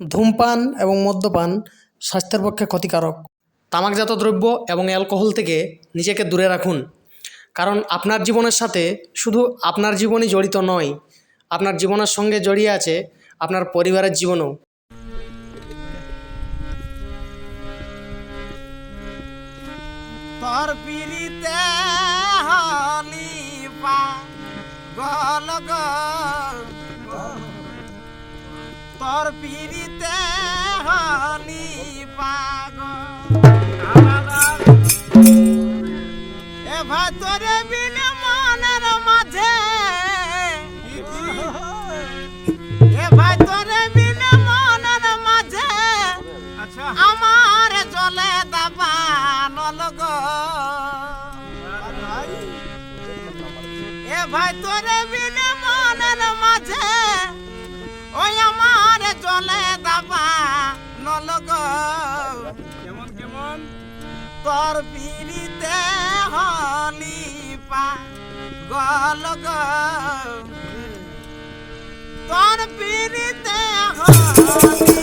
ধূমপান এবং মদ্যপান স্বাস্থ্যের পক্ষে ক্ষতিকারক। তামাকজাত দ্রব্য এবং অ্যালকোহল থেকে নিজেকে দূরে রাখুন। কারণ আপনার জীবনের সাথে শুধু আপনার জীবনই জড়িত নয়, আপনার জীবনের সঙ্গে জড়িয়ে আছে আপনার পরিবারের জীবনও। গল গো তোর পিড়িতে তোরে বিনে দাবা নলগ। কেমন কেমন? তোর পিড়িতে হলি পা গল তোর পিড়িতে হলি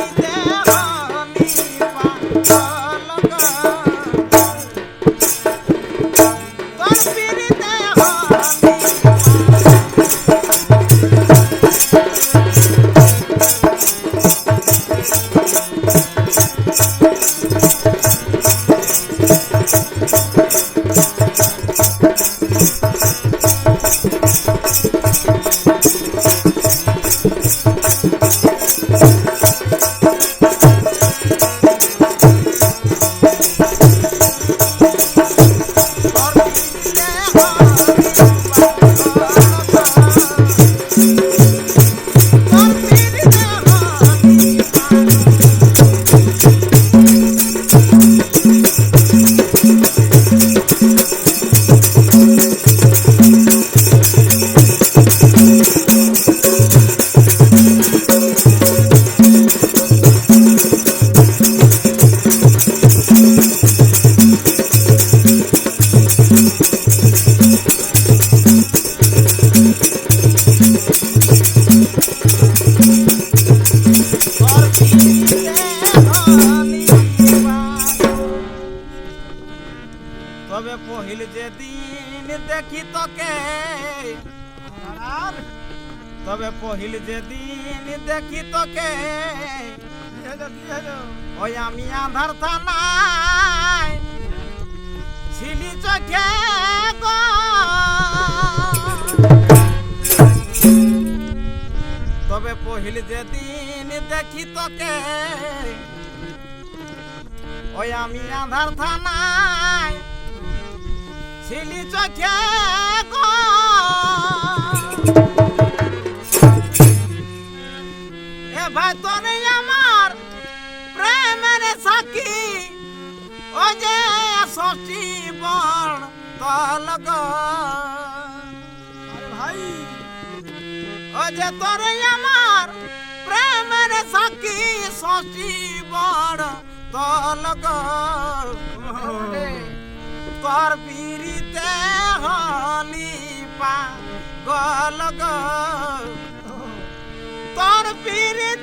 তবে পহিল যেদিন দেখি তোকে ওই আমি আধার থানায় ছিলি চোখে তবে পহিল যেদিন দেখি তোকে, ওই আমি আধার থানায় ছিলি চোখে গো। এ ভাই তোরে আমার প্রেমের সাকি ও যে ষষ্ঠী বন তল গো ভাই। ও যে তোরে আমার প্রেমের সাকি ষষ্ঠী বড় তল তোর পিড়িতে হলি পা গল তোর পিড়িতে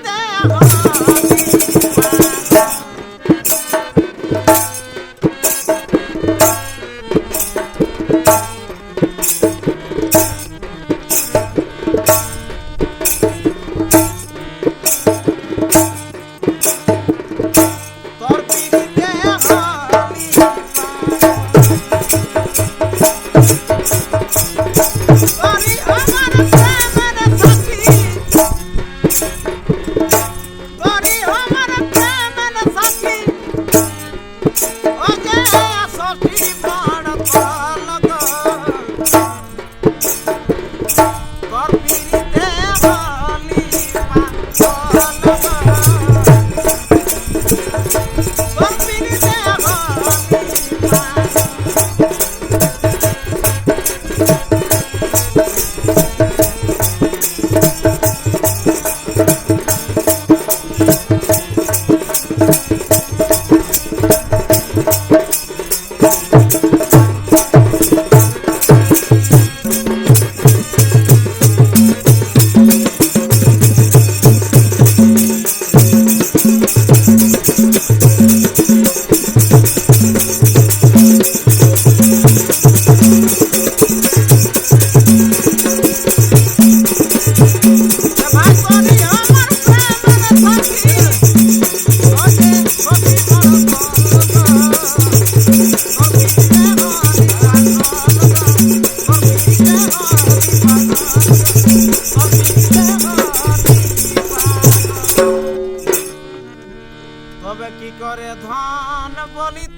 Let's go.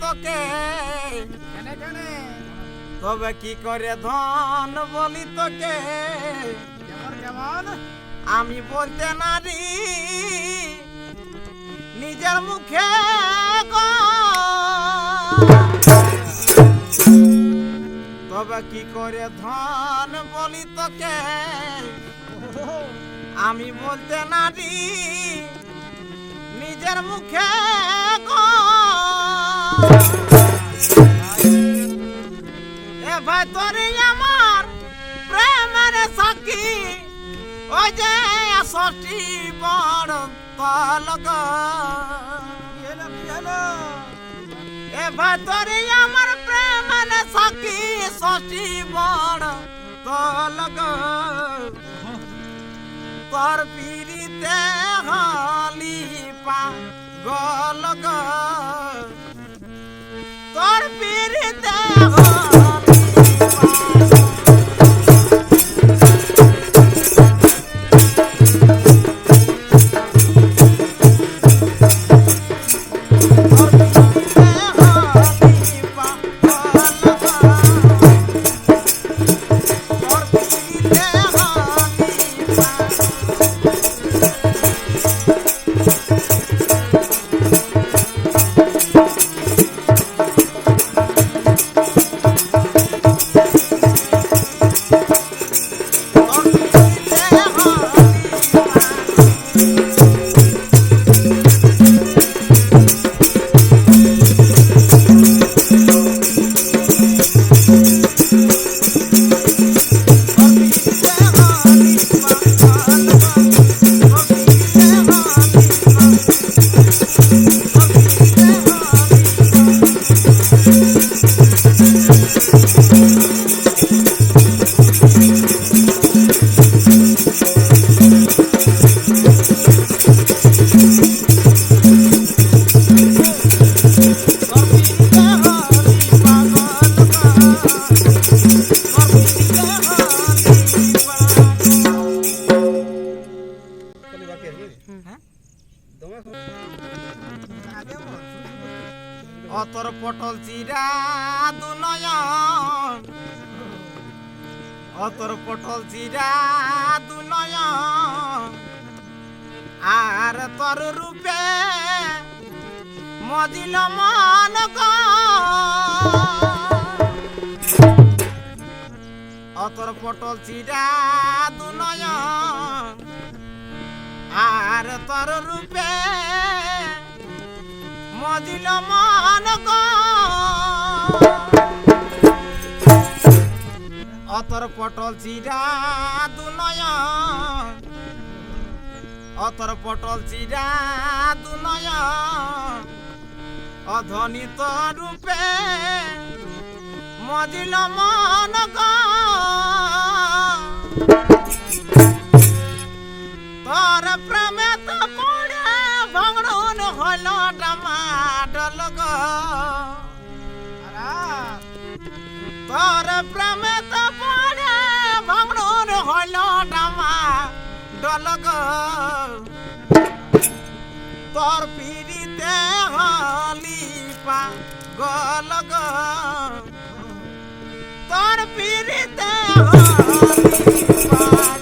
তোকে? তবে কি করে ধন বলি তোকে? আমি বলতে নারী নিজের মুখে। তবে কি করে ধন বলি তোকে? আমি বলতে নারী নিজের মুখে। এ ভাই তোরে আমার প্রেমের সাক্ষী, ওই যে ষষ্ঠী বড় পালক। এ ভাই তোরে আমার প্রেমের সাক্ষী, ষষ্ঠী বড় পালক। তোর পিড়িতে হলি পা গলগ তোর পিড়িতে অতর পটল চিরা দুনয়ন অতর পটল চিরা দুনয়ন আর তোর রূপে মজিল মন। অতর পটল চিরা দুনয়ন আর তোর রূপে মজিল মন। অতর পটল চিরা দুনয়ন অতর পটল চিরা দুনয়ন অধনিত রূপে মজিল মন তোর প্রেমে হল টমাটল গো তোর প্রেমে তো পড়ে হল টমাটল গো তোর পিড়িতে হলি পা গল গো পিড়িতে হলি পা